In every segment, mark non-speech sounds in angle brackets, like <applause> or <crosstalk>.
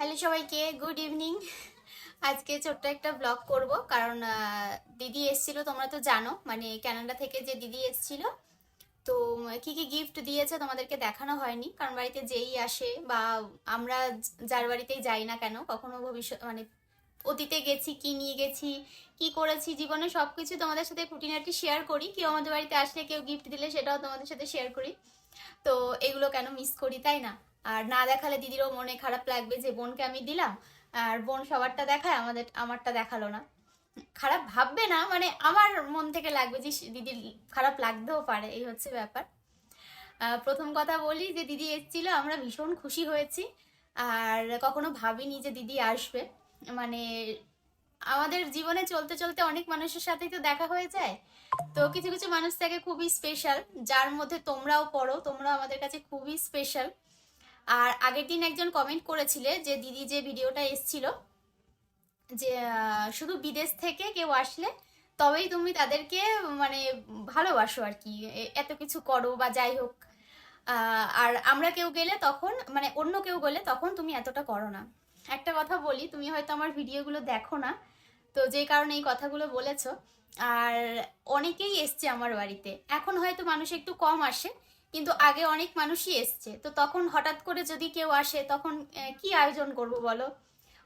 Hello সবাইকে good evening আজকে ছোট্ট একটা ব্লগ করব, কারণ দিদি এসছিল, তোমরা তো জানো মানে ক্যানাডা থেকে যে দিদি এসছিল। তো কি কি গিফট দিয়েছে তোমাদেরকে দেখানো হয়নি, কারণ বাড়িতে যেই আসে বা আমরা যার বাড়িতেই যাই না কেন, কখনো ভবিষ্যৎ মানে অতীতে গেছি, কি নিয়ে গেছি, কি করেছি, জীবনে সব কিছু তোমাদের সাথে খুঁটিনাটি শেয়ার করি। কেউ আমাদের বাড়িতে আসলে কেউ গিফট দিলে সেটাও তোমাদের সাথে শেয়ার করি। তো, এগুলো কেন মিস করি, তাই না? আর না দেখালে দিদিরও মনে খারাপ লাগবে যে বোনকে আমি দিলাম, আর বোন সবারটা দেখায়, আমাদের, আমারটা দেখাল না। খারাপ ভাববে না মানে আমার মন থেকে লাগবে যে দিদির খারাপ লাগতেও পারে, এই হচ্ছে ব্যাপার। প্রথম কথা বলি যে দিদি এসেছিল, আমরা ভীষণ খুশি হয়েছি, আর কখনো ভাবিনি যে দিদি আসবে। মানে আমাদের জীবনে চলতে চলতে অনেক মানুষের সাথেই তো দেখা হয়ে যায়। তো কিছু কিছু মানুষ থাকে খুবই স্পেশাল যার মধ্যে তোমরাও পড়ো তোমরা আমাদের কাছে খুবই স্পেশাল আর আগের দিন একজন কমেন্ট করেছিলে যে, দিদি যে ভিডিওটা এসছিল যে শুধু বিদেশ থেকে কেউ আসলে তবেই তুমি তাদেরকে মানে ভালোবাসো আর কি। এত কিছু করো বা যাই হোক। আর আমরা কেউ গেলে তখন মানে অন্য কেউ গেলে তখন তুমি এতটা করো না। একটা কথা বলি, তুমি হয়তো আমার ভিডিওগুলো দেখো না, তো যে কারণে এই কথাগুলো বলেছ। আর অনেকেই এসছে আমার বাড়িতে। এখন হয়তো মানুষ একটু কম আসে কিন্তু আগে অনেক মানুষই এসছে। তো তখন হঠাৎ করে যদি কেউ আসে, তখন কি আয়োজন করব বলো?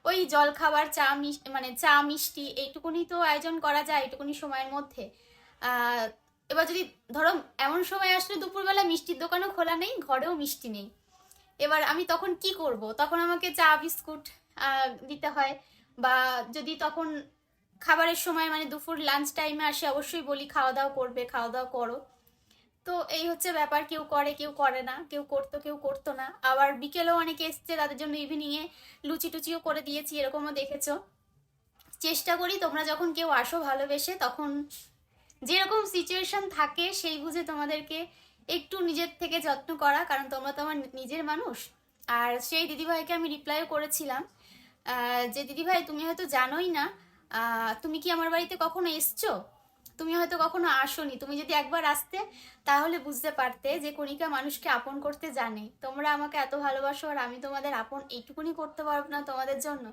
ওই জল খাবার চা মিষ্টি মানে চা, মিষ্টি, এইটুকুনি তো আয়োজন করা যায়, এইটুকুনি সময়ের মধ্যে। এবার যদি ধরো এমন সময় আসলে দুপুরবেলা মিষ্টির দোকানও খোলা নেই, ঘরেও মিষ্টি নেই। এবার আমি তখন কি করব? তখন আমাকে চা, বিস্কুট দিতে হয়। বা যদি তখন খাবারের সময় মানে দুপুর লাঞ্চ টাইমে আসে, অবশ্যই বলি খাওয়া দাওয়া করবে খাওয়া দাওয়া করো। তো এই হচ্ছে ব্যাপার, কেউ করে কেউ করে না, কেউ করতো কেউ করতো না। আবার বিকেলেও অনেকে এসছে, তাদের জন্য ইভিনিংয়ে লুচি টুচিও করে দিয়েছি, এরকমও দেখেছ। চেষ্টা করি, তোমরা যখন কেউ আসো ভালোবেসে, তখন যেরকম সিচুয়েশন থাকে, সেই বুঝে তোমাদেরকে একটু নিজের থেকে যত্ন করা, কারণ তোমরা তো আমার নিজের মানুষ। আর সেই দিদিভাইকে আমি রিপ্লাইও করেছিলাম যে, দিদিভাই, তুমি হয়তো জানোই না তুমি কি আমার বাড়িতে কখনো এসছো? তুমি হয়তো কখনো আসোনি। তুমি যদি একবার আসতে, তাহলে বুঝতে পারতে যে কণিকা মানুষকে আপন করতে জানে। তোমরা আমাকে এত ভালোবাসো আর আমি তোমাদের আপন এইটুকুনি করতে পারব না তোমাদের জন্য।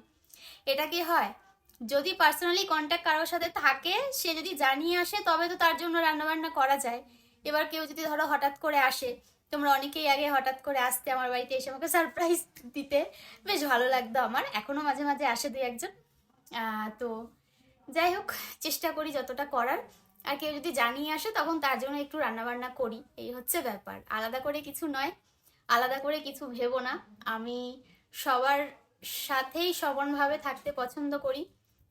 এটা কি হয়? যদি পার্সোনালি কন্ট্যাক্ট কারোর সাথে থাকে, সে যদি জানিয়ে আসে, তবে তো তার জন্য রান্নাবান্না করা যায়। এবার কেউ যদি ধরো হঠাৎ করে আসে, তোমরা অনেকেই আগে হঠাৎ করে আসতে আমার বাড়িতে এসে আমাকে সারপ্রাইজ দিতে। বেশ ভালো লাগতো আমার। এখনও মাঝে মাঝে আসে দুই একজন। তো যাই হোক, চেষ্টা করি যতটা করার। আর কেউ যদি জানিয়ে আসে, তখন তার জন্য একটু রান্নাবান্না করি। এই হচ্ছে ব্যাপার। আলাদা করে কিছু নয়, আলাদা করে কিছু ভেবো না। আমি সবার সাথেই সমানভাবে থাকতে পছন্দ করি।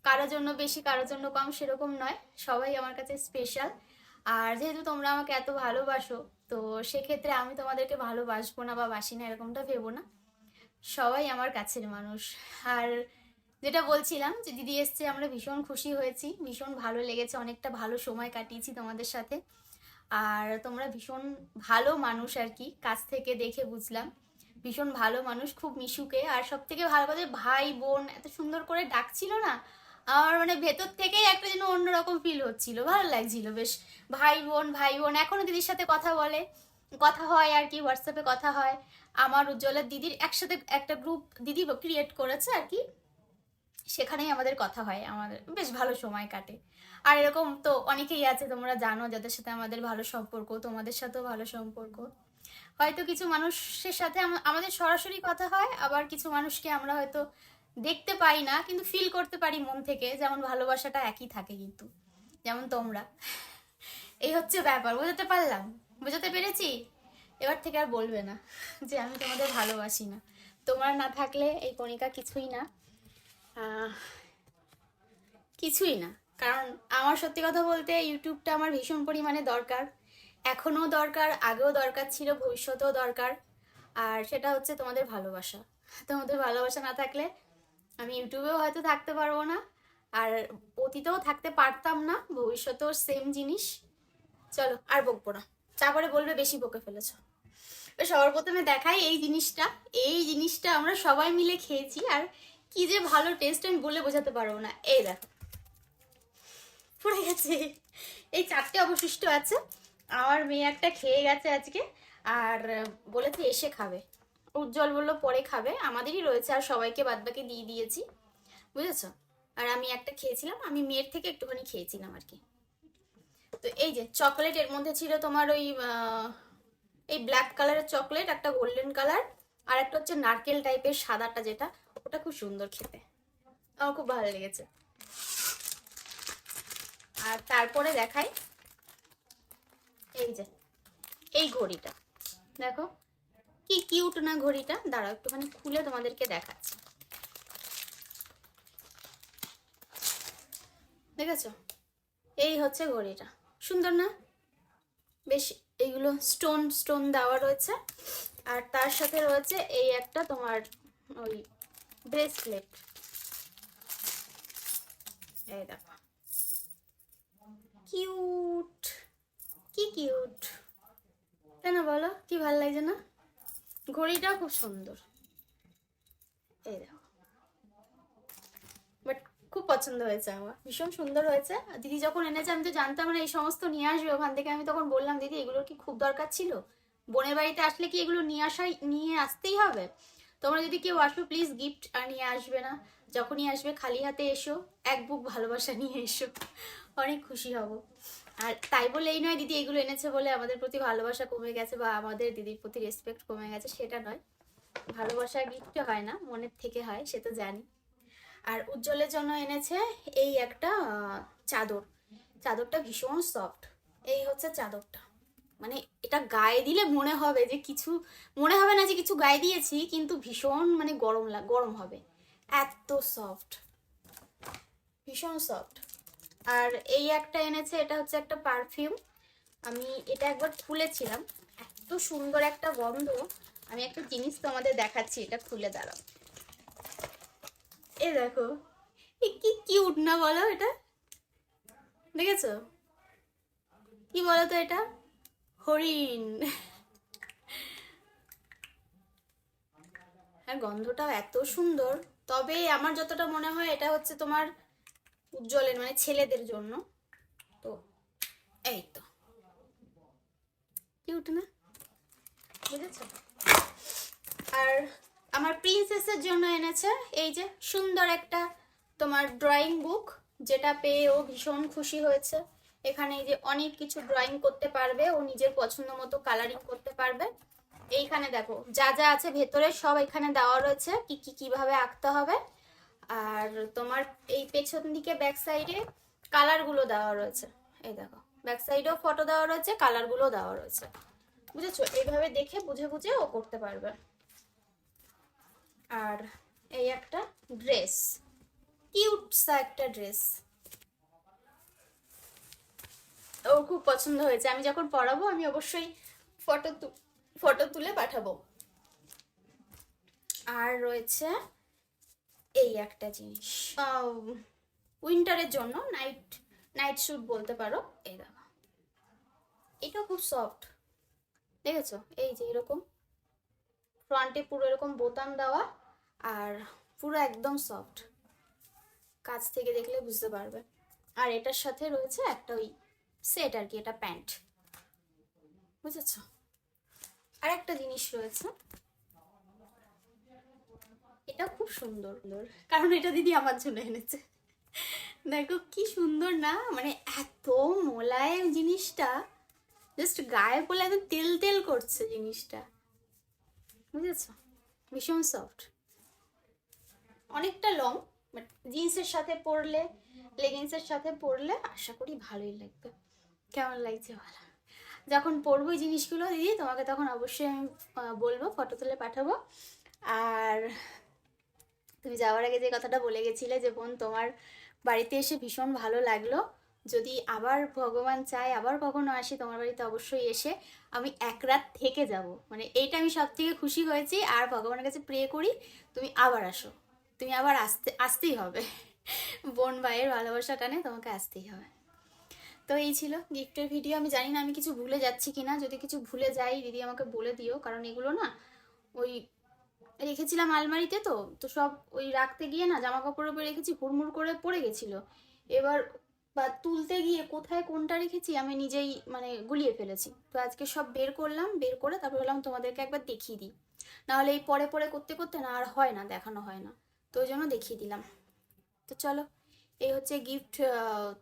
কারোর জন্য বেশি, কারোর জন্য কম সেরকম নয়। সবাই আমার কাছে স্পেশাল আর যেহেতু তোমরা আমাকে এত ভালোবাসো, তো সেক্ষেত্রে আমি তোমাদেরকে ভালোবাসবো না বা বাসি না, এরকমটা ভেবো না। সবাই আমার কাছের মানুষ। আর যেটা বলছিলাম যে দিদি এসছে, আমরা ভীষণ খুশি হয়েছি। ভীষণ ভালো লেগেছে, অনেকটা ভালো সময় কাটিয়েছি তোমাদের সাথে। আর তোমরা ভীষণ ভালো মানুষ আর কি, কাছ থেকে দেখে বুঝলাম। ভীষণ ভালো মানুষ, খুব মিশুকে। আর সব থেকে ভালো কথা, ভাই, বোন, এত সুন্দর করে ডাকছিল না, আমার মানে ভেতর থেকেই একটা যেন অন্যরকম ফিল হচ্ছিল। ভালো লাগছিল বেশ। ভাই, বোন ভাই, বোন, এখনও দিদির সাথে কথা বলে। কথা হয় আর কি হোয়াটসঅ্যাপে কথা হয়। আমার উজ্জ্বলের দিদির একসাথে একটা গ্রুপ দিদি ক্রিয়েট করেছে আর কি। সেখানেই আমাদের কথা হয়, আমাদের বেশ ভালো সময় কাটে। আর এরকম তো অনেকেই আছে, তোমরা জানো যাদের সাথে আমাদের ভালো সম্পর্ক, তোমাদের সাথেও ভালো সম্পর্ক। হয়তো কিছু মানুষের সাথে আমাদের সরাসরি কথা হয়, আবার কিছু মানুষকে আমরা হয়তো দেখতে পাই না, কিন্তু ফিল করতে পারি মন থেকে, যেমন ভালোবাসাটা একই থাকে কিন্তু, যেমন তোমরা। এই হচ্ছে ব্যাপার, বোঝাতে পারলাম? বোঝাতে পেরেছি? এবার থেকে আর বলবে না যে আমি তোমাদের ভালোবাসি না। তোমরা না থাকলে এই কণিকা কিছুই না। কিছুই না। কারণ আমার সত্যি কথা বলতে ইউটিউবটা আমার ভীষণ পরিমাণে দরকার। এখনও দরকার, আগেও দরকার ছিল, ভবিষ্যতেও দরকার। আর সেটা হচ্ছে তোমাদের ভালোবাসা। তোমাদের ভালোবাসা না থাকলে আমি ইউটিউবেও হয়তো থাকতে পারব না। আর অতীতেও থাকতে পারতাম না, ভবিষ্যতেও সেম জিনিস। চলো, আর বকবো না। তারপরে বলবে বেশি বকে ফেলেছ। তো সবার প্রথমে দেখাই এই জিনিসটা। এই জিনিসটা আমরা সবাই মিলে খেয়েছি। আর কি যে ভালো টেস্ট আমি বলে বোঝাতে পারব না। এই দেখো। পড়ে গেছে। এই চারটে অবশিষ্ট আছে। আমার মেয়ে একটা খেয়ে গেছে আজকে, আর বলেছে এসে খাবে। উজ্জ্বল বলল, পরে খাবে। আমাদেরই রয়েছে, আর সবাইকে বাদবাকি দিয়ে দিয়েছি। বুঝেছ? আর আমি একটা খেয়েছিলাম, আমি মেয়ের থেকে একটুখানি খেয়েছিলাম আর কি। তো এই যে চকলেট এর মধ্যে ছিল তোমার ওই এই ব্ল্যাক কালারের চকলেট একটা গোল্ডেন কালার আর একটা হচ্ছে নারকেল টাইপের সাদাটা যেটা ওটা খুব সুন্দর খেতে। আমার খুব ভালো লেগেছে। আর তারপরে দেখাই এই যে, এই ঘড়িটা। দেখো, কি কিউট না ঘড়িটা? দাঁড়াও, একটুখানি খুলে তোমাদেরকে দেখাচ্ছি। দেখেছ? এই হচ্ছে ঘড়িটা। সুন্দর না? বেশ, এইগুলো স্টোন স্টোন দেওয়া রয়েছে। আর তার সাথে রয়েছে এই একটা তোমার ওই ব্রেসলেট। এই দেখো। কিউট। কি কিউট। তাই না বলো? কি ভালো লাগছে না? ঘড়িটাও খুব সুন্দর। এই দেখো। বাট খুব পছন্দ হয়েছে আমার। ভীষণ সুন্দর হয়েছে। দিদি যখন এনেছে, আমি তো জানতাম না, এই সমস্ত নিয়ে আসবে ওখান থেকে। আমি তখন বললাম, দিদি, এগুলোর কি খুব দরকার ছিল? বোনের বাড়িতে আসলে কি এগুলো নিয়ে আসাই, নিয়ে আসতেই হবে? তোমরা যদি কেউ আসবে প্লিজ গিফট আর নিয়ে আসবে না। যখনই আসবে, খালি হাতে এসো, এক বুক ভালোবাসা নিয়ে এসো। অনেক খুশি হব। আর তাই বলে এই নয়, দিদি এগুলো এনেছে বলে আমাদের প্রতি ভালোবাসা কমে গেছে বা আমাদের দিদির প্রতি রেসপেক্ট কমে গেছে, সেটা নয়। ভালোবাসা গিফটে হয় না, মনের থেকে হয়, সে তো জানি। আর উজ্জ্বলের জন্য এনেছে এই একটা চাদর। চাদরটা ভীষণ সফট এই হচ্ছে চাদরটা। মানে এটা গায়ে দিলে মনে হবে যে কিছু, মনে হবে না যে কিছু গায়ে দিয়েছি, কিন্তু ভীষণ মানে গরম গরম হবে। এত সফট ভীষণ সফট আর এই একটা এনেছে, এটা হচ্ছে একটা পারফিউম আমি এটা একবার খুলেছিলাম, এত সুন্দর একটা গন্ধ। আমি একটা জিনিস তোমাদের দেখাচ্ছি, এটা খুলে দাঁড়াও। এ দেখো কি কিউট না বলো এটা? দেখেছ? কি বলো তো এটা? হরিণ। হ্যাঁ গন্ধটাও এত সুন্দর। তবে আমার যতটা মনে হয় এটা হচ্ছে তোমার উজ্জ্বলের মানে ছেলেদের জন্য। তো, এই তো। না? বুঝেছ? আর আমার প্রিন্সেসের জন্য এনেছে এই যে সুন্দর একটা তোমার ড্রয়িং বুক যেটা পেয়ে ও ভীষণ খুশি হয়েছে। এখানে এই যে অনেক কিছু ড্রয়িং করতে পারবে, ও নিজের পছন্দ মতো কালারিং করতে পারবে। এইখানে দেখো, যা যা আছে ভেতরে সব এখানে দেওয়া রয়েছে, কি কি কীভাবে আঁকতে হবে। আর তোমার এই পেছন দিকে ব্যাক সাইডে কালারগুলো দেওয়া রয়েছে। এই দেখো ব্যাক সাইডেও ফটো দেওয়া রয়েছে কালারগুলো দেওয়া রয়েছে। বুঝেছ? এইভাবে দেখে বুঝে বুঝে ও করতে পারবে। আর এই একটা ড্রেস কিউট সা একটা ড্রেস ওর খুব পছন্দ হয়েছে। আমি যখন পড়াবো আমি অবশ্যই ফটো ফটো তুলে পাঠাবো। আর রয়েছে এই একটা জিনিস। উইন্টারের জন্য নাইট নাইট স্যুট বলতে পারো। এই দেখো। এটা খুব সফট। দেখেছ? এই যে এরকম। ফ্রন্টে পুরো এরকম বোতাম দেওয়া আর পুরো একদম সফট। কাছ থেকে দেখলে বুঝতে পারবে। আর এটার সাথে রয়েছে একটা ওই সেট আর কি, এটা প্যান্ট। বুঝেছ? আর একটা জিনিস রয়েছে। এটা খুব সুন্দর। কারণ এটা দিদি আমার জন্য এনেছে। দেখো কি সুন্দর না? মানে এত মোলায়েম জিনিসটা। জাস্ট গায়ে বলে একদম তেল তেল করছে জিনিসটা। বুঝেছ? ভীষণ সফট অনেকটা লং বাট জিন্সের সাথে পরলে লেগিংসের সাথে পরলে আশা করি ভালোই লাগবে। কেমন লাগছে ভালো যখন পড়ব এই জিনিসগুলো, দিদি, তোমাকে তখন অবশ্যই আমি বলব ফটো তুলে পাঠাবো। আর তুমি যাওয়ার আগে যে কথাটা বলে গেছিলে যে, বোন, তোমার বাড়িতে এসে ভীষণ ভালো লাগল। যদি আবার ভগবান চায়, আবার কখনো আসি, তোমার বাড়িতে অবশ্যই এসে আমি এক রাত থেকে যাব। মানে এইটা আমি সব থেকে খুশি হয়েছি। আর ভগবানের কাছে প্রে করি, তুমি আবার আসো। তুমি আবার আসতে, আসতেই হবে। বোন ভাইয়ের ভালোবাসা টানে তোমাকে আসতেই হবে। তো এই ছিল গিফটের ভিডিও। আমি জানি না আমি কিছু ভুলে যাচ্ছি কিনা। যদি কিছু ভুলে যাই, দিদি আমাকে বলে দিও, কারণ এগুলো না ওই রেখেছিলাম আলমারিতে তো তো সব ওই রাখতে গিয়ে না জামা কাপড়ের উপরে রেখেছি, হুড়মুড় করে পড়ে গেছিল। এবার বা তুলতে গিয়ে কোথায় কোনটা রেখেছি আমি নিজেই মানে গুলিয়ে ফেলেছি। তো আজকে সব বের করলাম, বের করে তারপর বললাম তোমাদেরকে একবার দেখিয়ে দিই। নাহলে এই পরে পরে করতে করতে না আর হয় না, দেখানো হয় না। তো ওই জন্য দেখিয়ে দিলাম। তো চলো। এই হচ্ছে গিফট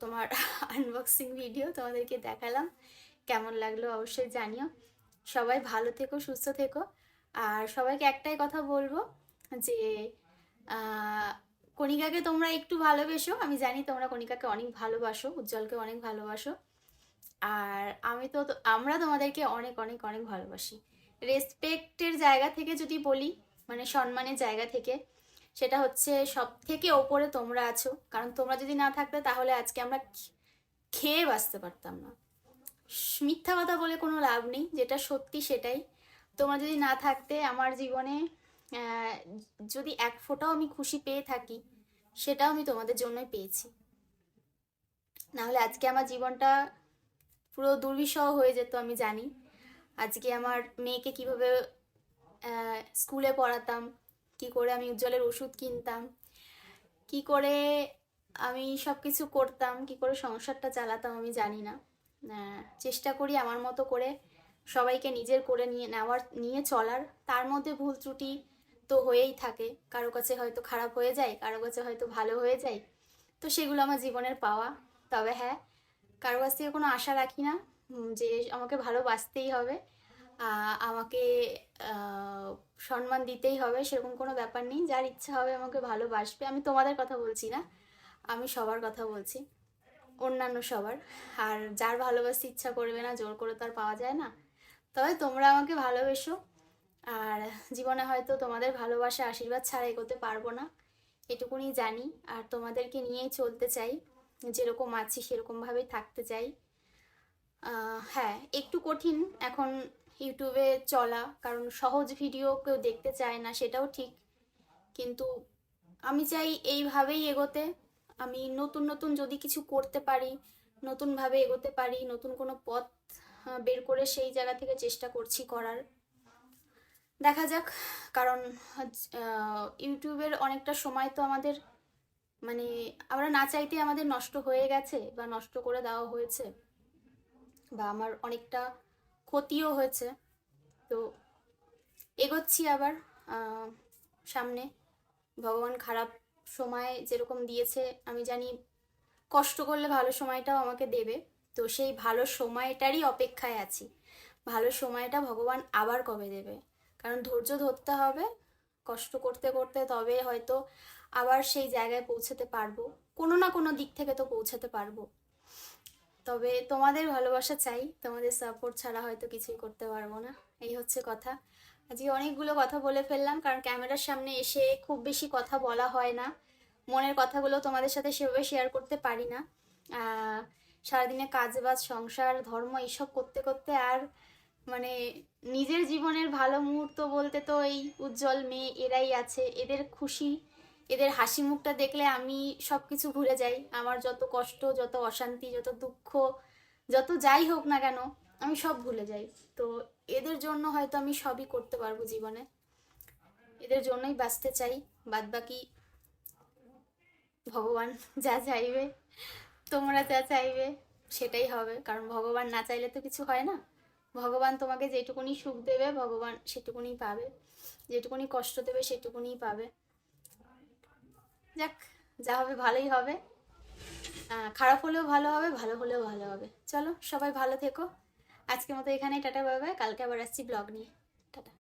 তোমার <laughs> আনবক্সিং ভিডিও তোমাদেরকে দেখালাম। কেমন লাগল অবশ্যই জানিও। সবাই ভালো থেকো, সুস্থ থেকো। আর সবাইকে একটাই কথা বলব যে কণিকাকে তোমরা একটু ভালোবেসো। আমি জানি তোমরা কণিকাকে অনেক ভালোবাসো, উজ্জ্বলকে অনেক ভালোবাসো। আর আমি তো, আমরা তোমাদেরকে অনেক অনেক অনেক ভালোবাসি। রেসপেক্টের জায়গা থেকে যদি বলি মানে সম্মানের জায়গা থেকে সেটা হচ্ছে সব থেকে ওপরে তোমরা আছো। কারণ তোমরা যদি না থাকতে, তাহলে আজকে আমরা খেয়ে বাঁচতে পারতাম না। মিথ্যা কথা বলে কোনো লাভ নেই, যেটা সত্যি সেটাই। তোমরা যদি না থাকতে, আমার জীবনে যদি এক ফোঁটাও আমি খুশি পেয়ে থাকি, সেটাও আমি তোমাদের জন্যই পেয়েছি। নাহলে আজকে আমার জীবনটা পুরো দুর্বিষহ হয়ে যেত, আমি জানি। আজকে আমার মেয়েকে কীভাবে স্কুলে পড়াতাম কি করে আমি উজ্জ্বলের ওষুধ কিনতাম, কি করে আমি সব কিছু করতাম, কি করে সংসারটা চালাতাম আমি জানি না। চেষ্টা করি আমার মতো করে সবাইকে নিজের করে নিয়ে নেওয়ার, নিয়ে চলার। তার মধ্যে ভুল ত্রুটি তো হয়েই থাকে। কারও কাছে হয়তো খারাপ হয়ে যায়, কারও কাছে হয়তো ভালো হয়ে যায়। তো সেগুলো আমার জীবনের পাওয়া। তবে হ্যাঁ কারও কাছ থেকে কোনো আশা রাখি না যে আমাকে ভালোবাসতেই হবে। আমাকে সম্মান দিতেই হবে, সেরকম কোনো ব্যাপার নেই। যার ইচ্ছা হবে আমাকে ভালোবাসবে। আমি তোমাদের কথা বলছি না, আমি সবার কথা বলছি, অন্যান্য সবার। আর যার ভালোবাসতে ইচ্ছা করবে না, জোর করে তো আর পাওয়া যায় না। তবে তোমরা আমাকে ভালোবেসো। আর জীবনে হয়তো তোমাদের ভালোবাসা আশীর্বাদ ছাড়া এগোতে পারব না, এটুকুনি জানি। আর তোমাদেরকে নিয়েই চলতে চাই, যেরকম আছি সেরকমভাবেই থাকতে চাই। হ্যাঁ একটু কঠিন। এখন ইউটিউবে চলা, কারণ সহজ ভিডিও কেউ দেখতে চায় না, সেটাও ঠিক। কিন্তু আমি চাই এইভাবেই এগোতে। আমি নতুন নতুন যদি কিছু করতে পারি, নতুনভাবে এগোতে পারি, নতুন কোনো পথ বের করে সেই জায়গা থেকে চেষ্টা করছি করার। দেখা যাক, কারণ ইউটিউবের অনেকটা সময় তো আমাদের মানে আমরা না চাইতে আমাদের নষ্ট হয়ে গেছে বা নষ্ট করে দেওয়া হয়েছে। বা আমার অনেকটা ক্ষতিও হয়েছে। তো এগোচ্ছি আবার সামনে। ভগবান খারাপ সময় যেরকম দিয়েছে, আমি জানি কষ্ট করলে ভালো সময়টাও আমাকে দেবে। তো সেই ভালো সময়টারই অপেক্ষায় আছি। ভালো সময়টা ভগবান আবার কবে দেবে? কারণ ধৈর্য ধরতে হবে, কষ্ট করতে করতে তবে হয়তো আবার সেই জায়গায় পৌঁছাতে পারব। কোনো না কোনো দিক থেকে তো পৌঁছাতে পারব। তবে তোমাদের ভালোবাসা চাই, তোমাদের সাপোর্ট ছাড়া হয়তো কিছুই করতে পারব না, এই হচ্ছে কথা। আজকে অনেকগুলো কথা বলে ফেললাম, কারণ ক্যামেরার সামনে এসে খুব বেশি কথা বলা হয় না, মনের কথাগুলো তোমাদের সাথে সেভাবে শেয়ার করতে পারি না। সারাদিনে কাজ বাজ সংসার, ধর্ম এইসব করতে করতে আর মানে নিজের জীবনের ভালো মুহূর্ত বলতে তো এই উজ্জ্বল মেয়ে এরাই আছে, এদের খুশি এদের হাসি মুখটা দেখলে আমি সব কিছু ভুলে যাই। আমার যত কষ্ট, যত অশান্তি, যত দুঃখ, যত যাই হোক না কেন, আমি সব ভুলে যাই। তো এদের জন্য হয়তো আমি সবই করতে পারব জীবনে। এদের জন্যই বাঁচতে চাই। বাদ বাকি ভগবান যা চাইবে, তোমরা যা চাইবে, সেটাই হবে। কারণ ভগবান না চাইলে তো কিছু হয় না। ভগবান তোমাকে যেটুকুনি সুখ দেবে, ভগবান সেটুকুনি পাবে। যেটুকুনি কষ্ট দেবে সেটুকুনি পাবে। যাক, যা হবে ভালোই হবে। খারাপ হলেও ভালো হবে, ভালো হলেও ভালো হবে। চলো, সবাই ভালো থেকো। আজকের মতো এখানেই, টাটা বাই। কালকে আবার আসছি ব্লগ নিয়ে। টাটা।